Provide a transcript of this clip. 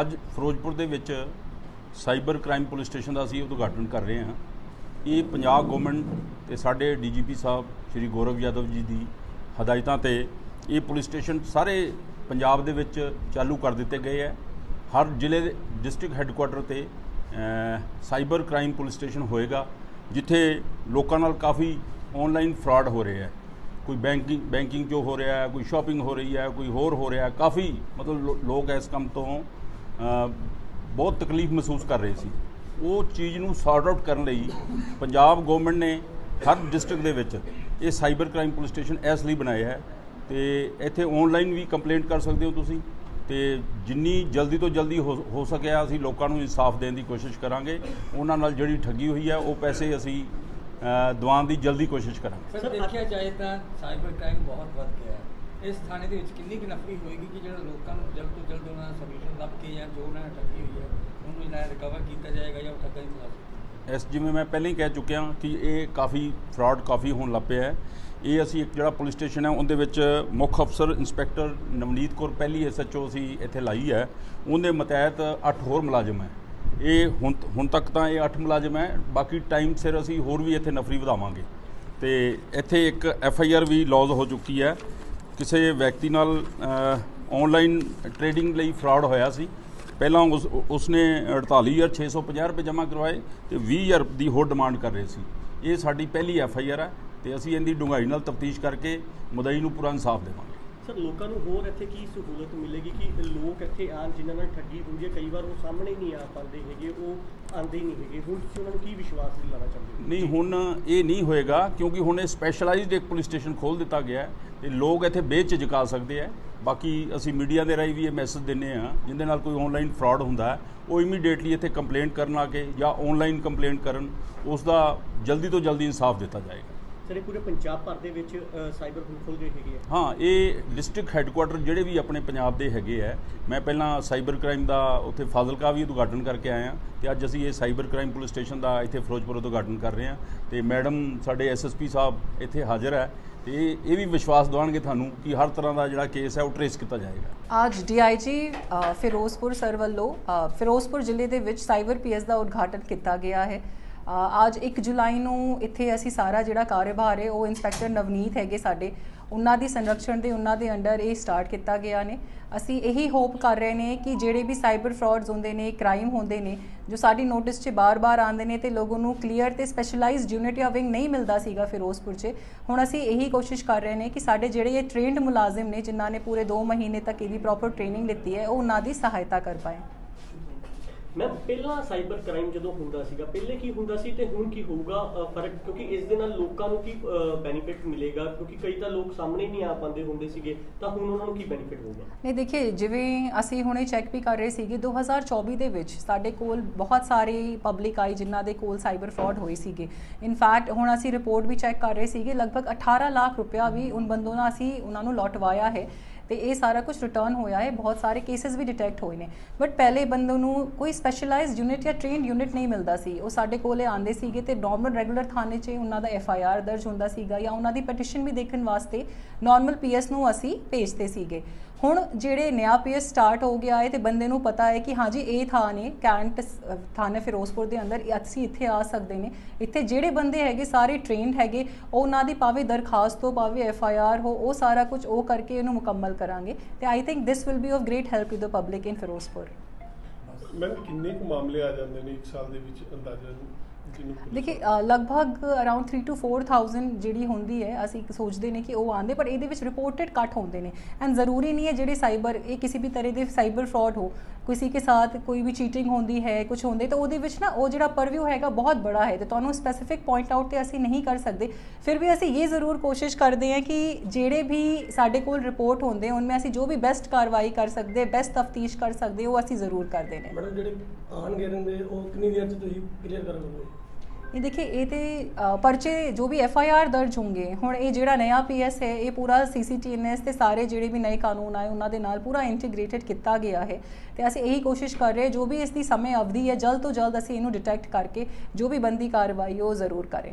ਅੱਜ ਫਿਰੋਜ਼ਪੁਰ ਦੇ ਵਿੱਚ ਸਾਈਬਰ ਕ੍ਰਾਈਮ ਪੁਲਿਸ ਸਟੇਸ਼ਨ ਦਾ ਅਸੀਂ ਉਦਘਾਟਨ ਕਰ ਰਹੇ ਹਾਂ। ਇਹ ਪੰਜਾਬ ਗਵਰਨਮੈਂਟ ਤੇ ਸਾਡੇ ਡੀਜੀਪੀ ਸਾਹਿਬ ਸ਼੍ਰੀ ਗੌਰਵ ਯਾਦਵ ਜੀ ਦੀ ਹਦਾਇਤਾਂ ਤੇ ਇਹ ਪੁਲਿਸ ਸਟੇਸ਼ਨ ਸਾਰੇ ਪੰਜਾਬ ਦੇ ਵਿੱਚ ਚਾਲੂ ਕਰ ਦਿੱਤੇ ਗਏ ਹੈ। ਹਰ ਜ਼ਿਲ੍ਹੇ ਦੇ ਡਿਸਟ੍ਰਿਕਟ ਹੈੱਡਕੁਆਟਰ ਤੇ ਸਾਈਬਰ ਕ੍ਰਾਈਮ ਪੁਲਿਸ ਸਟੇਸ਼ਨ ਹੋਏਗਾ, ਜਿੱਥੇ ਲੋਕਾਂ ਨਾਲ ਕਾਫੀ ਆਨਲਾਈਨ ਫਰਾਡ ਹੋ ਰਿਹਾ ਹੈ। ਕੋਈ ਬੈਂਕਿੰਗ ਬੈਂਕਿੰਗ ਜੋ ਹੋ ਰਿਹਾ ਹੈ, ਕੋਈ ਸ਼ਾਪਿੰਗ ਹੋ ਰਹੀ ਹੈ, ਕੋਈ ਹੋਰ ਹੋ ਰਿਹਾ ਹੈ। ਕਾਫੀ ਮਤਲਬ ਲੋ- ਲੋਕ ਇਸ ਕੰਮ ਤੋਂ ਬਹੁਤ ਤਕਲੀਫ ਮਹਿਸੂਸ ਕਰ ਰਹੇ ਸੀ। ਉਹ ਚੀਜ਼ ਨੂੰ ਸੌਰਟ ਆਊਟ ਕਰਨ ਲਈ ਪੰਜਾਬ ਗਵਰਨਮੈਂਟ ਨੇ ਹਰ ਡਿਸਟ੍ਰਿਕਟ ਦੇ ਵਿੱਚ ਇਹ ਸਾਈਬਰ ਕ੍ਰਾਈਮ ਪੁਲਿਸ ਸਟੇਸ਼ਨ ਇਸ ਲਈ ਬਣਾਇਆ ਹੈ ਤੇ ਇੱਥੇ ਆਨਲਾਈਨ ਵੀ ਕੰਪਲੇਂਟ ਕਰ ਸਕਦੇ ਹੋ ਤੁਸੀਂ ਤੇ ਜਿੰਨੀ ਜਲਦੀ ਤੋਂ ਜਲਦੀ ਹੋ ਹੋ ਸਕਿਆ ਅਸੀਂ ਲੋਕਾਂ ਨੂੰ ਇਨਸਾਫ ਦੇਣ ਦੀ ਕੋਸ਼ਿਸ਼ ਕਰਾਂਗੇ। ਉਹਨਾਂ ਨਾਲ ਜਿਹੜੀ ਠੱਗੀ ਹੋਈ ਹੈ ਉਹ ਪੈਸੇ ਅਸੀਂ ਅ, ਦਿਵਾਉਣ ਦੀ ਜਲਦੀ ਕੋਸ਼ਿਸ਼ ਕਰਾਂਗੇ। ਸਰ ਦੇਖਿਆ ਜਾਏ ਤਾਂ ਸਾਈਬਰ ਕ੍ਰਾਈਮ ਬਹੁਤ ਵੱਧ ਗਿਆ ਹੈ। ਇਸ ਥਾਣੇ ਦੇ ਵਿੱਚ ਕਿੰਨੀ ਕੁ ਨਫਰੀ ਹੋਏਗੀ ਕਿ ਜਿਹੜਾ ਲੋਕਾਂ ਨੂੰ ਜਲਦ ਤੋਂ ਜਲਦ ਉਹਨਾਂ ਦਾ ਸੋਲੂਸ਼ਨ ਲੱਭ ਕੇ ਜਾਂ ਜੋ ਉਹਨਾਂ ਨੇ ਠੱਗੀ ਹੋਈ ਹੈ, ਉਹਨੂੰ ਜਿਹੜਾ ਰਿਕਵਰ ਕੀਤਾ ਜਾਏਗਾ ਜਾਂ ਉਹ ਠੱਗਾ ਹੀ ਖਿਲਾਫ ਇਸ ਜਿਵੇਂ ਮੈਂ ਪਹਿਲਾਂ ਹੀ ਕਹਿ ਚੁੱਕਿਆ ਕਿ ਇਹ ਕਾਫੀ ਫਰਾਡ ਕਾਫੀ ਹੋਣ ਲੱਗ ਪਿਆ ਹੈ। ਇਹ ਅਸੀਂ ਇੱਕ ਜਿਹੜਾ ਪੁਲਿਸ ਸਟੇਸ਼ਨ ਹੈ, ਉਹਦੇ ਵਿੱਚ ਮੁੱਖ ਅਫਸਰ ਇੰਸਪੈਕਟਰ ਨਵਨੀਤ ਕੌਰ, ਪਹਿਲੀ ਐਸਐਚਓ ਅਸੀਂ ਇੱਥੇ ਲਾਈ ਹੈ। ਉਹਦੇ ਮਤਹਿਤ 8 ਹੋਰ ਮੁਲਾਜ਼ਮ ਹੈ। ਇਹ ਹੁਣ ਹੁਣ ਤੱਕ ਤਾਂ ਇਹ 8 ਮੁਲਾਜ਼ਮ ਹੈ। ਬਾਕੀ ਟਾਈਮ ਸਿਰ ਅਸੀਂ ਹੋਰ ਵੀ ਇੱਥੇ ਨਫਰੀ ਵਧਾਵਾਂਗੇ। ਤੇ ਇੱਥੇ ਇੱਕ ਐਫ ਆਈ ਆਰ ਵੀ ਲੌਜ ਹੋ ਚੁੱਕੀ ਹੈ। ਕਿਸੇ ਵਿਅਕਤੀ ਨਾਲ ਆਨਲਾਈਨ ਟ੍ਰੇਡਿੰਗ ਲਈ ਫਰਾਡ ਹੋਇਆ ਸੀ। ਪਹਿਲਾਂ ਉਸ, ਉਸਨੇ 48650 ਰੁਪਏ ਜਮ੍ਹਾਂ ਕਰਵਾਏ ਤੇ 20000 ਦੀ ਹੋਰ ਡਿਮਾਂਡ ਕਰ ਰਹੇ ਸੀ। ਇਹ ਸਾਡੀ ਪਹਿਲੀ ਐਫ ਆਈ ਆਰ ਹੈ ਤੇ ਅਸੀਂ ਇਹਦੀ ਡੂੰਘਾਈ ਨਾਲ ਤਫਤੀਸ਼ ਕਰਕੇ ਮੁਦਈ ਨੂੰ ਪੂਰਾ ਇਨਸਾਫ ਦੇਵਾਂਗੇ। ਸਰ, ਲੋਕਾਂ ਨੂੰ ਹੋਰ ਇੱਥੇ ਕੀ ਸਹੂਲਤ ਮਿਲੇਗੀ ਕਿ ਲੋਕ ਇੱਥੇ ਆਣ ਜਿਨ੍ਹਾਂ ਨਾਲ ਠੱਗੀ ਹੁੰਦੀ ਹੈ? ਕਈ ਵਾਰ ਉਹ ਸਾਹਮਣੇ ਨਹੀਂ ਆ ਪਾਉਂਦੇ ਹੈਗੇ, ਉਹ ਆਉਂਦੇ ਨਹੀਂ ਹੈਗੇ। ਹੁਣ ਤੁਸੀਂ ਉਹਨਾਂ ਨੂੰ ਕੀ ਵਿਸ਼ਵਾਸ ਦਿਲਾਉਣਾ ਚਾਹੁੰਦੇ ਨਹੀਂ, ਹੁਣ ਇਹ ਨਹੀਂ ਹੋਏਗਾ, ਕਿਉਂਕਿ ਹੁਣ ਇਹ ਸਪੈਸ਼ਲਾਈਜ਼ਡ ਇੱਕ ਪੁਲਿਸ ਸਟੇਸ਼ਨ ਖੋਲ ਦਿੱਤਾ ਗਿਆ ਹੈ ਤੇ ਲੋਕ ਇੱਥੇ ਬੇਝਿਜਕ ਆ ਸਕਦੇ ਆ ਬਾਕੀ ਅਸੀਂ ਮੀਡੀਆ ਦੇ ਰਾਹੀਂ ਵੀ ਇਹ ਮੈਸੇਜ ਦਿੰਨੇ ਆ ਜਿੰਦੇ ਨਾਲ ਕੋਈ ਆਨਲਾਈਨ ਫਰਾਡ ਹੁੰਦਾ ਉਹ ਇਮੀਡੀਏਟਲੀ ਇੱਥੇ ਕੰਪਲੇਂਟ ਕਰਨ ਆ ਕੇ ਜਾਂ ਆਨਲਾਈਨ ਕੰਪਲੇਂਟ ਕਰਨ ਉਸ ਦਾ ਜਲਦੀ ਤੋਂ ਜਲਦੀ ਇਨਸਾਫ ਦਿੱਤਾ ਜਾਏਗਾ। ਸਰ ਇਹ ਪੂਰੇ ਪੰਜਾਬ ਭਰ ਦੇ ਵਿੱਚ ਸਾਈਬਰ ਹੁਣ ਖੁੱਲ ਗਏ ਹੈਗੇ ਆ। ਹਾਂ ਇਹ ਡਿਸਟ੍ਰਿਕਟ ਹੈੱਡਕੁਆਟਰ ਜਿਹੜੇ ਵੀ ਆਪਣੇ ਪੰਜਾਬ ਦੇ ਹੈਗੇ ਆ ਮੈਂ ਪਹਿਲਾਂ ਸਾਈਬਰ ਕ੍ਰਾਈਮ ਦਾ ਉੱਥੇ ਫਾਜ਼ਿਲਕਾ ਵੀ ਉਦਘਾਟਨ ਕਰਕੇ ਆਇਆ ਤੇ ਅੱਜ ਅਸੀਂ ਇਹ ਸਾਈਬਰ ਕ੍ਰਾਈਮ ਪੁਲਿਸ ਸਟੇਸ਼ਨ ਦਾ ਇੱਥੇ ਫਿਰੋਜ਼ਪੁਰ ਉਦਘਾਟਨ ਕਰ ਰਹੇ ਹਾਂ ਤੇ ਮੈਡਮ ਸਾਡੇ ਐਸਐਸਪੀ ਸਾਹਿਬ ਇੱਥੇ ਹਾਜ਼ਰ ਹੈ ਤੇ ਇਹ ਇਹ ਵੀ ਵਿਸ਼ਵਾਸ ਦਿਵਾਉਣਗੇ ਤੁਹਾਨੂੰ ਕਿ ਹਰ ਤਰ੍ਹਾਂ ਦਾ ਜਿਹੜਾ ਕੇਸ ਹੈ ਉਹ ਟਰੇਸ ਕੀਤਾ ਜਾਏਗਾ। ਅੱਜ ਡੀਆਈਜੀ ਫਿਰੋਜ਼ਪੁਰ ਸਰ ਵੱਲੋਂ ਫਿਰੋਜ਼ਪੁਰ ਜ਼ਿਲ੍ਹੇ ਦੇ ਵਿੱਚ ਸਾਈਬਰ ਪੀਐਸ ਦਾ ਉਦਘਾਟਨ ਕੀਤਾ ਗਿਆ ਹੈ। ਅੱਜ 1 ਜੁਲਾਈ ਨੂੰ ਇੱਥੇ ਅਸੀਂ ਸਾਰਾ ਜਿਹੜਾ ਕਾਰੋਬਾਰ ਹੈ, ਉਹ ਇੰਸਪੈਕਟਰ ਨਵਨੀਤ ਹੈਗੇ ਸਾਡੇ, ਉਹਨਾਂ ਦੀ ਸੰਰਕਸ਼ਣ ਦੇ, ਉਹਨਾਂ ਦੇ ਅੰਡਰ ਇਹ ਸਟਾਰਟ ਕੀਤਾ ਗਿਆ ਨੇ। ਅਸੀਂ ਇਹੀ ਹੋਪ ਕਰ ਰਹੇ ਨੇ ਕਿ ਜਿਹੜੇ ਵੀ ਸਾਈਬਰ ਫਰਾਡਸ ਹੁੰਦੇ ਨੇ ਕ੍ਰਾਈਮ ਹੁੰਦੇ ਨੇ, ਜੋ ਸਾਡੀ ਨੋਟਿਸ 'ਚ ਬਾਰ-ਬਾਰ ਆਉਂਦੇ ਨੇ ਤੇ ਲੋਗੋਂ ਨੂੰ ਕਲੀਅਰ ਤੇ ਸਪੈਸ਼ਲਾਈਜ਼ਡ ਯੂਨਿਟ ਜਾਂ ਵਿੰਗ ਨਹੀਂ ਮਿਲਦਾ ਸੀਗਾ ਫਿਰੋਜ਼ਪੁਰ 'ਚ, ਹੁਣ ਅਸੀਂ ਇਹੀ ਕੋਸ਼ਿਸ਼ ਕਰ ਰਹੇ ਨੇ ਕਿ ਸਾਡੇ ਜਿਹੜੇ ਇਹ ਟ੍ਰੇਨਡ ਮੁਲਾਜ਼ਮ ਨੇ, ਜਿਨ੍ਹਾਂ ਨੇ ਪੂਰੇ 2 ਮਹੀਨੇ ਤੱਕ ਇਹਦੀ ਪ੍ਰੋਪਰ ਟ੍ਰੇਨਿੰਗ ਲਿੱਤੀ ਹੈ, ਉਹ ਉਹਨਾਂ ਦੀ ਸਹਾਇਤਾ ਕਰ ਪਾਏ। ਮੈਂ ਪਹਿਲਾਂ ਸਾਈਬਰ ਕ੍ਰਾਈਮ ਜਦੋਂ ਹੁੰਦਾ ਸੀਗਾ, ਪਹਿਲੇ ਕੀ ਹੁੰਦਾ ਸੀ ਤੇ ਹੁਣ ਕੀ ਹੋਊਗਾ ਫ਼ਰਕ? ਕਿਉਂਕਿ ਇਸ ਦੇ ਨਾਲ ਲੋਕਾਂ ਨੂੰ ਕੀ ਬੈਨੀਫਿਟ ਮਿਲੇਗਾ? ਕਿਉਂਕਿ ਕਈ ਤਾਂ ਲੋਕ ਸਾਹਮਣੇ ਨਹੀਂ ਆ ਪਾਉਂਦੇ ਹੁੰਦੇ ਸੀਗੇ, ਤਾਂ ਹੁਣ ਉਹਨਾਂ ਨੂੰ ਕੀ ਬੈਨੀਫਿਟ ਹੋਊਗਾ? ਨਹੀਂ ਦੇਖਿਏ ਜਿਵੇਂ ਅਸੀਂ ਹੁਣੇ ਚੈੱਕ ਵੀ ਕਰ ਰਹੇ ਸੀਗੇ 2024 ਦੇ ਵਿੱਚ ਸਾਡੇ ਕੋਲ ਬਹੁਤ ਸਾਰੇ ਪਬਲਿਕ ਆਈ ਜਿਨ੍ਹਾਂ ਦੇ ਕੋਲ ਸਾਈਬਰ ਫਰਾਡ ਹੋਏ ਸੀਗੇ। ਇਨਫੈਕਟ ਹੁਣ ਅਸੀਂ ਰਿਪੋਰਟ ਵੀ ਚੈੱਕ ਕਰ ਰਹੇ ਸੀਗੇ, ਲਗਭਗ 18 ਲੱਖ ਰੁਪਇਆ ਵੀ ਉਨ ਬੰਦੋਂ ਨਾਲ ਅਸੀਂ ਉਹਨਾਂ ਨੂੰ ਲੌਟਵਾਇਆ ਹੈ। ਤੇ ਇਹ ਸਾਰਾ ਕੁਝ ਰਿਟਰਨ ਹੋਇਆ ਹੈ। ਬਹੁਤ ਸਾਰੇ ਕੇਸਿਸ ਵੀ ਡਿਟੈਕਟ ਹੋਏ ਨੇ। ਬਟ ਪਹਿਲੇ ਬੰਦੇ ਨੂੰ ਕੋਈ ਸਪੈਸ਼ਲਾਈਜ਼ਡ ਯੂਨਿਟ ਜਾਂ ਟ੍ਰੇਨਡ ਯੂਨਿਟ ਨਹੀਂ ਮਿਲਦਾ ਸੀ। ਉਹ ਸਾਡੇ ਕੋਲੇ ਆਂਦੇ ਸੀਗੇ ਤੇ ਨਾਰਮਲ ਰੈਗੂਲਰ ਥਾਣੇ 'ਚ ਉਹਨਾਂ ਦਾ ਐਫ ਆਈ ਆਰ ਦਰਜ ਹੁੰਦਾ ਸੀਗਾ ਜਾਂ ਉਹਨਾਂ ਦੀ ਪਟੀਸ਼ਨ ਵੀ ਦੇਖਣ ਵਾਸਤੇ ਨਾਰਮਲ ਪੀਐਸ ਨੂੰ ਅਸੀਂ ਭੇਜਦੇ ਸੀਗੇ। ਹੁਣ ਜਿਹੜੇ ਨਿਆ ਪੀਐਸ ਸਟਾਰਟ ਹੋ ਗਿਆ ਹੈ ਤੇ ਬੰਦੇ ਨੂੰ ਪਤਾ ਹੈ ਕਿ ਹਾਂਜੀ, ਇਹ ਥਾਂ ਨੇ, ਕੈਂਟ ਸ- ਥਾਣੇ ਫਿਰੋਜ਼ਪੁਰ ਦੇ ਅੰਦਰ ਅਸੀਂ ਇੱਥੇ ਆ ਸਕਦੇ ਨੇ। ਇੱਥੇ ਜਿਹੜੇ ਬੰਦੇ ਹੈਗੇ, ਸਾਰੇ ਟ੍ਰੇਨਡ ਹੈਗੇ, ਉਹਨਾਂ ਦੀ ਭਾਵੇਂ ਦਰਖਾਸਤ ਹੋ, ਭਾਵੇਂ ਐਫ ਆਈ ਆਰ ਹੋ, ਉਹ ਸਾਰਾ ਕੁਝ ਉਹ ਕਰਕੇ ਇਹਨੂੰ ਮੁਕੰਮਲ ਕਰਾਂਗੇ ਤੇ I think this will be of great help to the public in Firozpur. Ma'am ਕਿੰਨੇ ਕੁ ਮਾਮਲੇ ਆ ਜਾਂਦੇ ਨੇ ਇੱਕ ਸਾਲ ਦੇ ਵਿੱਚ ਅੰਦਾਜ਼ਨ ਦੇਖੀ ਲਗਭਗ ਅਰਾਊਂਡ 3 ਟੂ 4000 ਜਿਹੜੀ ਹੁੰਦੀ ਹੈ, ਅਸੀਂ ਸੋਚਦੇ ਨੇ ਕਿ ਉਹ ਆਂਦੇ ਪਰ ਇਹਦੇ ਵਿੱਚ ਰਿਪੋਰਟਡ ਕੱਟ ਹੁੰਦੇ ਨੇ। ਐਂਡ ਜ਼ਰੂਰੀ ਨਹੀਂ ਹੈ ਜਿਹੜੇ ਸਾਈਬਰ ਇਹ ਕਿਸੇ ਵੀ ਤਰ੍ਹਾਂ ਦੇ ਸਾਈਬਰ ਫਰਾਡ ਹੋ, ਕਿਸੇ ਕੇ ਸਾਥ ਕੋਈ ਵੀ ਚੀਟਿੰਗ ਹੁੰਦੀ ਹੈ ਕੁਝ ਹੁੰਦੇ, ਤਾਂ ਉਹਦੇ ਵਿੱਚ ਨਾ ਉਹ ਜਿਹੜਾ ਪਰਵਿਊ ਹੈਗਾ ਬਹੁਤ ਬੜਾ ਹੈ। ਤੇ ਤੁਹਾਨੂੰ ਸਪੈਸੀਫਿਕ ਪੁਆਇੰਟ ਆਊਟ ਤੇ ਅਸੀਂ ਨਹੀਂ ਕਰ ਸਕਦੇ। ਫਿਰ ਵੀ ਅਸੀਂ ਇਹ ਜ਼ਰੂਰ ਕੋਸ਼ਿਸ਼ ਕਰਦੇ ਹਾਂ ਕਿ ਜਿਹੜੇ ਵੀ ਸਾਡੇ ਕੋਲ ਰਿਪੋਰਟ ਹੁੰਦੇ ਉਹਨਾਂ ਅਸੀਂ ਜੋ ਵੀ ਬੈਸਟ ਕਾਰਵਾਈ ਕਰ ਸਕਦੇ ਬੈਸਟ ਤਫਤੀਸ਼ ਕਰ ਸਕਦੇ, ਉਹ ਅਸੀਂ ਜ਼ਰੂਰ ਕਰਦੇ ਨੇ। ਮੈਡਮ, ਜਿਹੜੇ ਆਣਗੇ ਰਹਿੰਦੇ ਉਹ ਕਿੰਨੀ ਦੇਰ ਚ ਤੁਸੀਂ ਕਲੀਅਰ ਕਰ ਇਹ ਦੇਖिए ਇਹ ਤੇ ਪਰਚੇ ਜੋ ਵੀ ਐਫ ਆਈ ਆਰ ਦਰਜ ਹੋਣਗੇ, ਹੁਣ ਇਹ ਜਿਹੜਾ ਨया ਪੀਐਸ ਹੈ, ਇਹ ਪੂਰਾ ਸੀ ਸੀ ਟੀ ਐੱਨ ਸੀਸੀਟੀਐਨਐਸ ਤੇ ਸਾਰੇ ਜਿਹੜੇ ਵੀ ਨਏ ਕਾਨੂੰਨ ਆਏ, ਉਹਨਾਂ ਦੇ ਨਾਲ ਪੂਰਾ ਇੰਟੀਗ੍ਰੇਟਿਡ ਕੀਤਾ ਗਿਆ ਹੈ। ਤੇ ਅਸੀਂ ਇਹੀ ਕੋਸ਼ਿਸ਼ ਕਰ ਰਹੇ ਜੋ ਵੀ ਇਸ ਦੀ ਸਮੇਂ ਅਵਧੀ ਹੈ, ਜਲਦ ਤੋਂ ਜਲਦ ਅਸੀਂ ਇਹਨੂੰ ਡਿਟੈਕਟ ਕਰਕੇ ਜੋ ਵੀ ਬੰਦੀ ਕਾਰਵਾਈ ਉਹ ਜ਼ਰੂਰ ਕਰੇ।